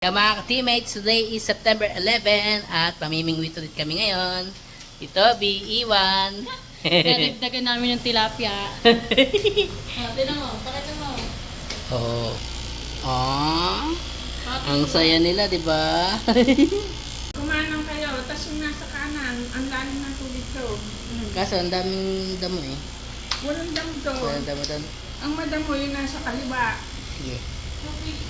Kaya mga teammates, today is September 11 at pamimingwit ulit kami ngayon. Si Toby, Iwan. Dadagdagan namin ng tilapia. oh, tinan mo, pakita mo. oh. Ah, ang saya nila, di ba? Kumanang kayo, tapos yung nasa kanan, ang lalim ng tubig to. Mm. Kaso ang daming damo eh. Walang dam to. Walang damo doon. Ang madamo yung nasa kaliwa. Sige. Uy,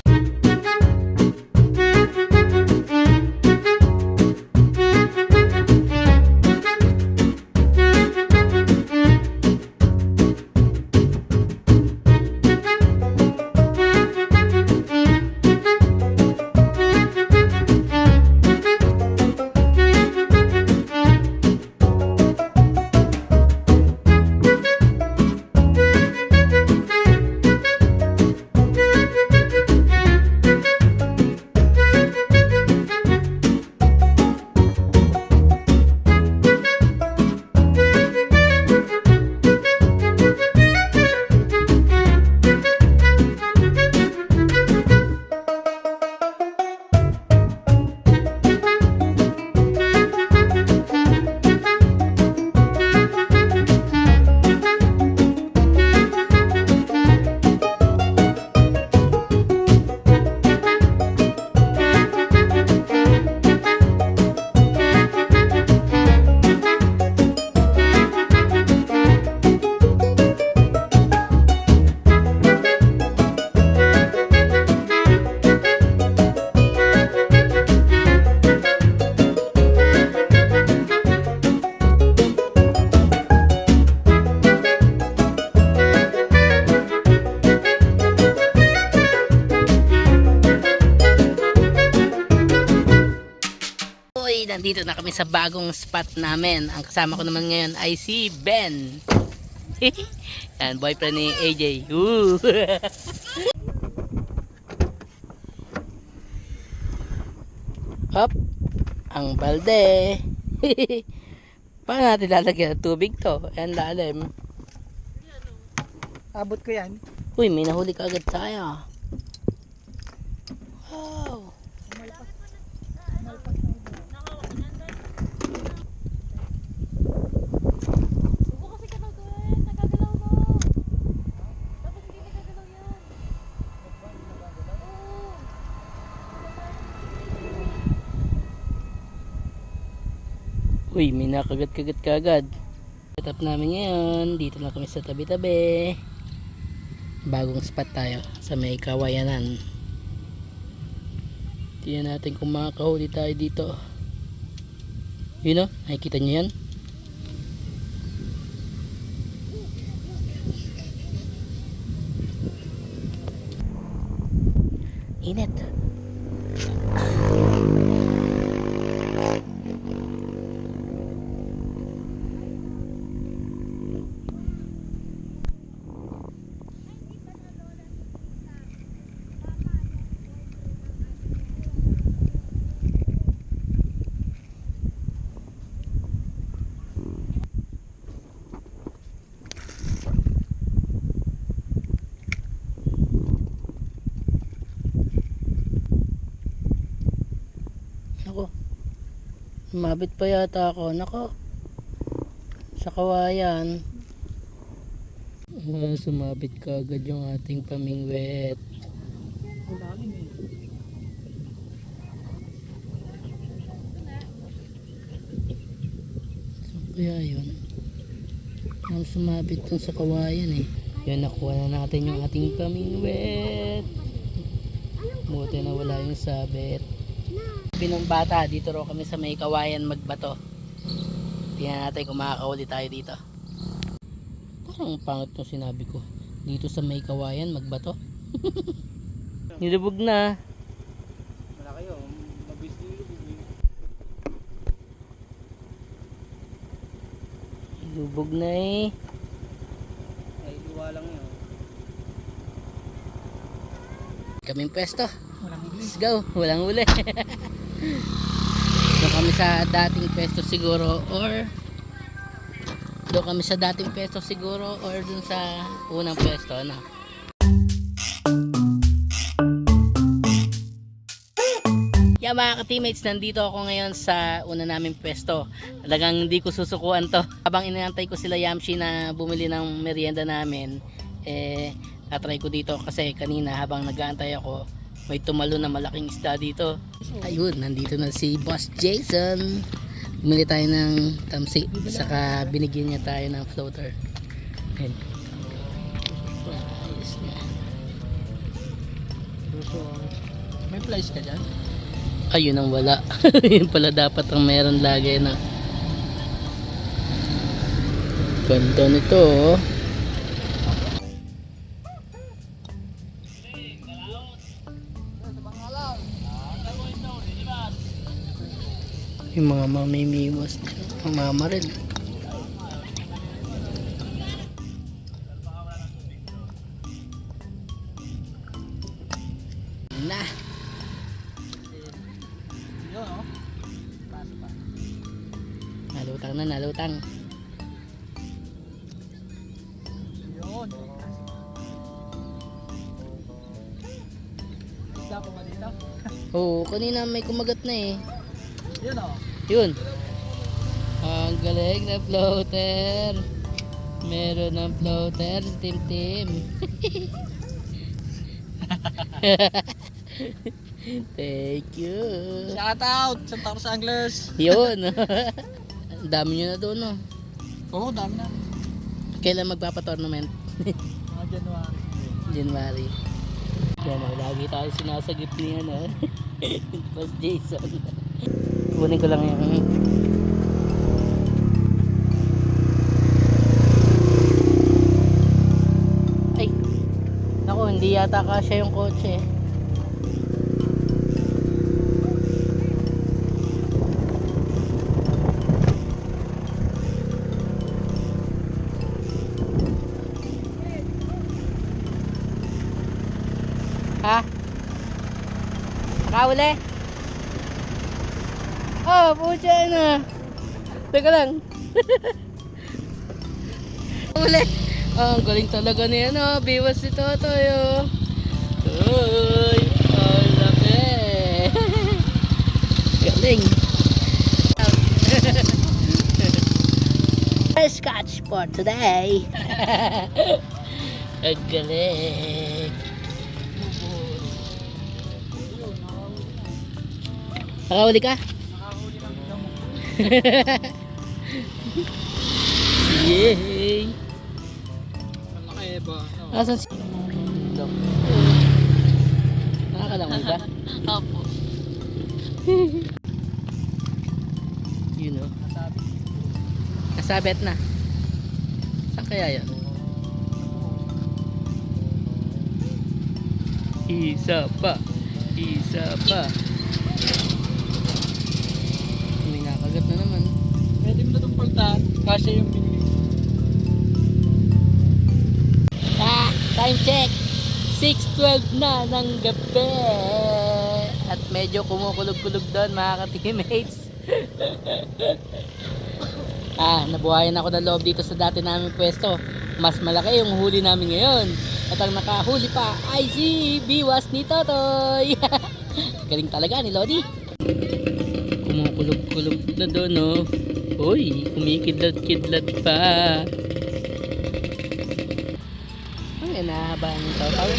nandito na kami sa bagong spot namin. Ang kasama ko naman ngayon ay si Ben. Yan, boyfriend ni AJ. Woo! Hop! Ang balde. Paano natin lalagyan ng tubig to? Yan lalim. Abot ko yan. Uy, may nahuli ka agad tayo. Wow kasi ka daw doon. Nagagalaw mo. Dapat hindi nagagalaw yan. Oo. Uy, may nakagat-kagat kagad. Set namin ngayon. Dito na kami sa tabi-tabi. Bagong spot tayo sa may kawayanan. Tingnan natin kung makakahuli tayo dito. Yun o, nakikita nyo yan? Init. Nako. Mabit pa yata ako. Nako. Sa kawayan. Ah, sumabit ka agad yung ating pamingwet. Saan kaya yun? Ang sumabit dun sa kawayan eh. Yun, nakuha na natin yung ating pamingwet. Buti na wala yung sabit. Sabi ng bata, dito raw kami sa may kawayan magbato. Tingnan natin kung makakahuli tayo dito. Parang pangit yung sinabi ko. Dito sa may kawayan magbato. Nilubog na. Wala kayo, mabilis nilubog eh. Na eh. Ay, iwa lang yun. Kaming pwesto. Let's go. Walang uli. Doon kami sa dating pwesto siguro or doon kami sa dating pwesto siguro or dun sa unang pwesto ano. Yeah mga ka-teammates, nandito ako ngayon sa una naming pwesto. Talagang hindi ko susukuan to. Habang inaantay ko sila Yamshi na bumili ng merienda namin, eh, natry ko dito kasi kanina habang nag-aantay ako, may tumalo na malaking isda dito. Ayun, nandito na si Boss Jason. Bumili tayo ng tamsi, saka binigyan niya tayo ng floater. Ayun. Ayos na. May flies ka dyan? Ayun ang wala. Yun pala dapat ang meron lagi na. Ganda nito oh. Yung mga mamimiwas mamamaril. Na. Nalutang na, nalutang. Oo, kanina may kumagat na eh. Yun, oh. Yun. Ang galing na floater. Meron ng floater, Team Team. Thank you. Shout out! Santa Cruz Anglers! Yun. Ang dami nyo na doon, no? Oo, dami na. Kailan magpapa-tournament? Mga January. January. Yan, oh, lagi tayo sinasagip ni ano. Boss Jason. Kunin ko lang yung Ay. Ako, hindi yata kasya yung kotse. Ha? Nakahuli? Oh, pucha na. Teka lang. Huli. Oh, ang galing talaga niya, no? Biwas si Totoy, oh. Uy, oh, laki. galing. First catch for today. ang galing. Nakahuli ka? Yay! Malaki ba? Asan si... Nakakalangoy ba? Opo. You know. Nasabi. Nasabit na. Saan kaya yan? Isa pa. Isa pa. Kasi yung binili. Ah, time check. 6.12 na ng gabi. At medyo kumukulog-kulog doon mga ka-teammates. ah, nabuhayan ako ng loob dito sa dati namin pwesto. Mas malaki yung huli namin ngayon. At ang nakahuli pa ay si Biwas ni Totoy. Galing talaga ni Lodi. Kumukulog-kulog na doon, no? Uy, kumikidlat-kidlat pa. Ay, nahahabaan yung total.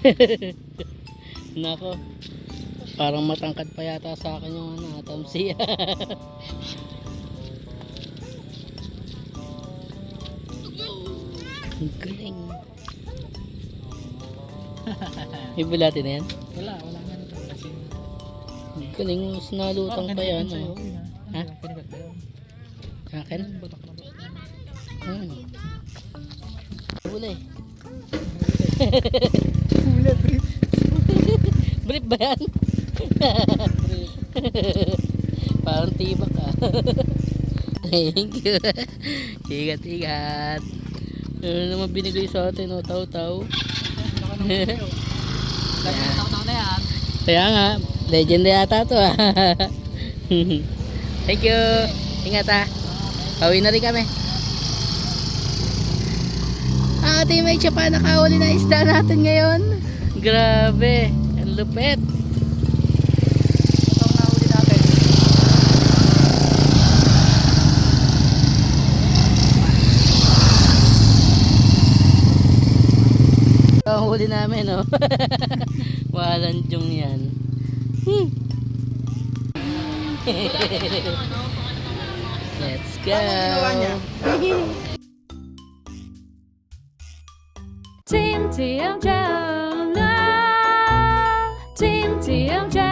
Nako. Parang matangkad pa yata sa akin yung ano, tamsi. Ang galing. May bulati na yan? Wala, wala nga nito. Ang galing, mas nalutang pa yan. Oh. Ha? ah. Akin? Na batak. Huli, brief. Brief ba yan? Brief. Parang tibak ah. Thank you. Ingat, ingat. Ano naman binigay sa atin, oh, tau-tau. Tao na yan. Kaya nga, legend na yata to ah. Thank you. Ingat ah. Pauwi na rin kami. Ah, teammate siya pa nakahuli na isda natin ngayon. Grabe. Ang lupet. Ito ang nahuli natin. Ang huli namin, oh. Walang tiyong yan. Hmm. Let's go. Team TMJ.